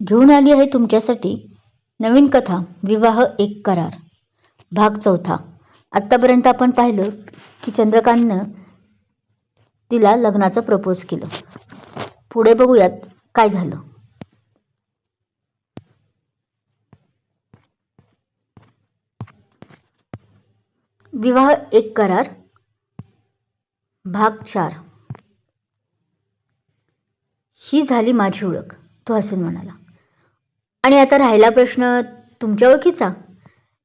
घेऊन आली आहे तुमच्यासाठी नवीन कथा विवाह एक करार. भाग चौथा. आत्तापर्यंत आपण पाहिलं की चंद्रकांतनं तिला लग्नाचं प्रपोज केलं. पुढे बघूयात काय झालं. विवाह एक करार. भाग चार. ही झाली माझी ओळख तो हसून म्हणाला. आणि आता राहिला प्रश्न तुमच्या ओळखीचा.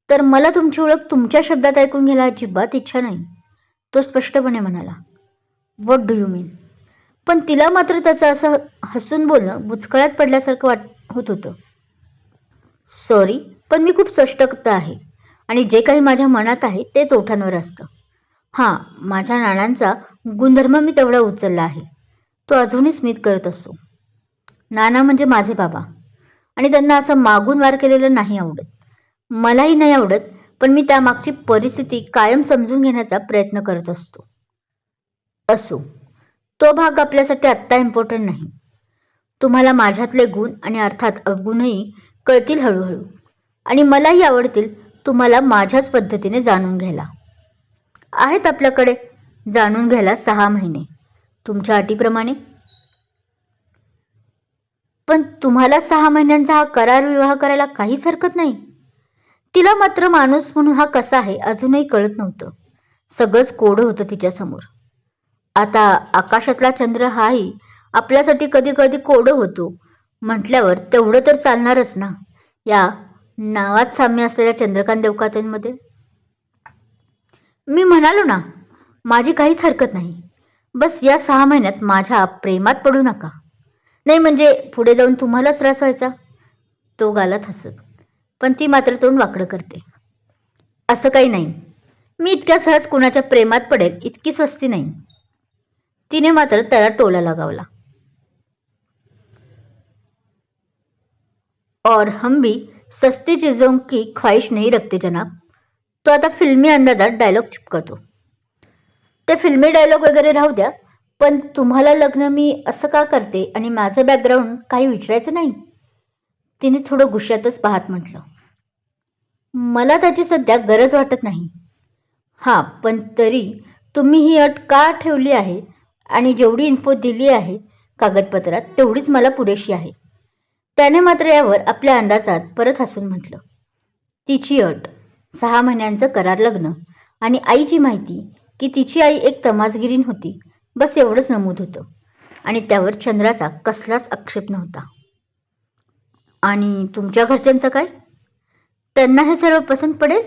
तर मला तुमची ओळख तुमच्या शब्दात ऐकून घ्यायला अजिबात इच्छा नाही. तो स्पष्टपणे म्हणाला वॉट डू यू मीन पण तिला मात्र त्याचं असं हसून बोलणं बुचकळ्यात पडल्यासारखं वाट होत होतं. सॉरी पण मी खूप सष्टक्त आहे आणि जे काही माझ्या मनात आहे तेच ओठांवर असतं. हां माझ्या नाण्यांचा गुणधर्म मी तेवढा उचलला आहे. तो अजूनही स्मित करत असतो नाना म्हणजे माझे बाबा. आणि त्यांना असं मागून वार केलेलं नाही आवडत. मलाही नाही आवडत पण मी त्यामागची परिस्थिती कायम समजून घेण्याचा प्रयत्न करत असतो. असो तो भाग आपल्यासाठी आत्ता इम्पॉर्टंट नाही. तुम्हाला माझ्यातले गुण आणि अर्थात अवगुणही कळतील हळूहळू. आणि मलाही आवडतील तुम्हाला माझ्याच पद्धतीने जाणून घ्यायला. आहेत आपल्याकडे जाणून घ्यायला सहा महिने. तुमच्या अटीप्रमाणे पण तुम्हाला सहा महिन्यांचा हा करार विवाह करायला काहीच हरकत नाही. तिला मात्र माणूस म्हणून हा कसा आहे अजूनही कळत नव्हतं. सगळंच कोडं होतं तिच्यासमोर आता आकाशातला चंद्र हाही आपल्यासाठी कधी कधी कोडं होतो. म्हटल्यावर तेवढं तर चालणारच ना. या नावात साम्य असलेल्या चंद्रकांत देवकातांमध्ये? मी म्हणालो ना माझी काहीच हरकत नाही. बस या सहा महिन्यात माझ्या प्रेमात पडू नका. नाही म्हणजे पुढे जाऊन तुम्हालाच त्रास व्हायचा? तो गालात हसत. पण ती मात्र तोंड वाकडं करते. असं काही नाही. मी इतक्या सहज कुणाच्या प्रेमात पडेल इतकी स्वस्ती नाही. तिने मात्र त्याला टोला लगावला. और हम भी सस्ती चीजों की ख्वाहिश नहीं रखते जनाब. तो आता फिल्मी अंदाजात डायलॉग चिपकतो. ते फिल्मी डायलॉग वगैरे राहू द्या. पण तुम्हाला लग्न मी असं का करते आणि माझं बॅकग्राऊंड काही विचारायचं नाही? तिने थोडं गुश्यातच पाहत म्हटलं. मला त्याची सध्या गरज वाटत नाही. हां पण तरी तुम्ही ही अट का ठेवली आहे? आणि जेवढी इन्फो दिली आहे कागदपत्रात तेवढीच मला पुरेशी आहे. त्याने मात्र यावर आपल्या अंदाजात परत हसून म्हटलं. तिची अट सहा महिन्यांचं करार लग्न आणि आईची माहिती की तिची आई एक तमासगिरीन होती. बस एवढंच नमूद होतं. आणि त्यावर चंद्राचा कसलाच आक्षेप नव्हता. आणि तुमच्या घरच्यांचं काय? त्यांना हे सर्व पसंत पडेल?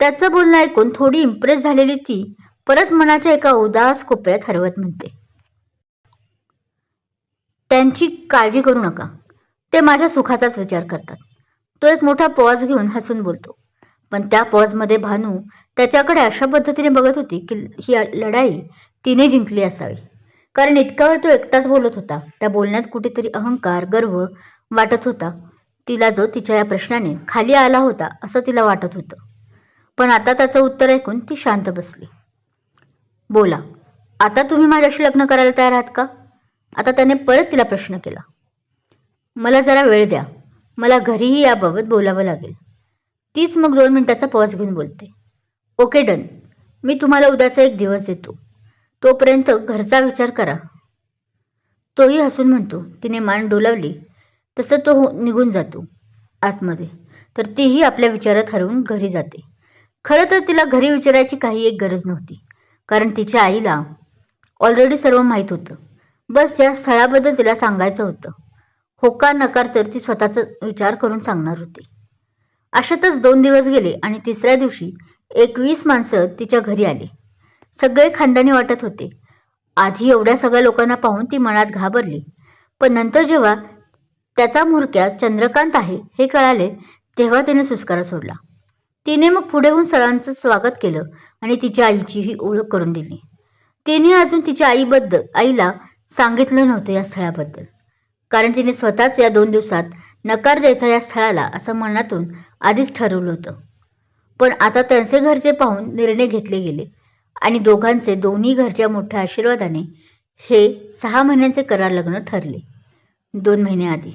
त्याचं बोलणं ऐकून थोडी इम्प्रेस झालेली ती परत मनाच्या एका उदास कोपऱ्यात हरवत म्हणते. त्यांची काळजी करू नका. ते माझ्या सुखाचाच विचार करतात. तो एक मोठा पॉज घेऊन हसून बोलतो. पण त्या पॉजमध्ये भानू त्याच्याकडे अशा पद्धतीने बघत होती की ही लढाई तिने जिंकली असावी. कारण इतका वेळ तो एकटाच बोलत होता. त्या बोलण्यात कुठेतरी अहंकार गर्व वाटत होता. तिला जो तिच्या या प्रश्नाने खाली आला होता असं तिला वाटत होतं. पण आता त्याचं उत्तर ऐकून ती शांत बसली. बोला आता तुम्ही माझ्याशी लग्न करायला तयार आहात का? आता त्याने परत तिला प्रश्न केला. मला जरा वेळ द्या. मला घरीही याबाबत बोलावं लागेल. तीच मग दोन मिनिटाचा पॉज घेऊन बोलते. ओके डन मी तुम्हाला उद्याचा एक दिवस देतो. तोपर्यंत घरचा विचार करा. तोही हसून म्हणतो तिने मान डोलावली. तसं तो हो- निघून जातो आतमध्ये. तर तीही आपल्या विचारात हरवून घरी जाते. खरं तर तिला घरी विचारायची काही एक गरज नव्हती. कारण तिच्या आईला ऑलरेडी सर्व माहीत होतं. बस या स्थळाबद्दल तिला सांगायचं होतं. होकार नकार तर ती स्वतःचा विचार करून सांगणार होती. अशातच दोन दिवस गेले आणि तिसऱ्या दिवशी एकवीस माणसं तिच्या घरी आली. सगळे खानदानी वाटत होते. आधी एवढ्या सगळ्या लोकांना पाहून ती मनात घाबरली. पण नंतर जेव्हा त्याचा मुरक्या चंद्रकांत आहे हे कळाले तेव्हा तिने सुस्कारा सोडला. तिने मग पुढे होऊन सरांचं स्वागत केलं आणि तिच्या आईचीही ओळख करून दिली. तिने अजून तिच्या आईबद्दल आईला सांगितलं नव्हतं या स्थळाबद्दल. कारण तिने स्वतःच या दोन दिवसात नकार द्यायचा या स्थळाला असं मनातून आधीच ठरवलं होतं. पण आता त्यांचे घरचे पाहून निर्णय घेतले गेले आणि दोघांचे दोन्ही घरच्या मोठ्या आशीर्वादाने हे सहा महिन्यांचे करार लग्न ठरले. दोन महिने आधी.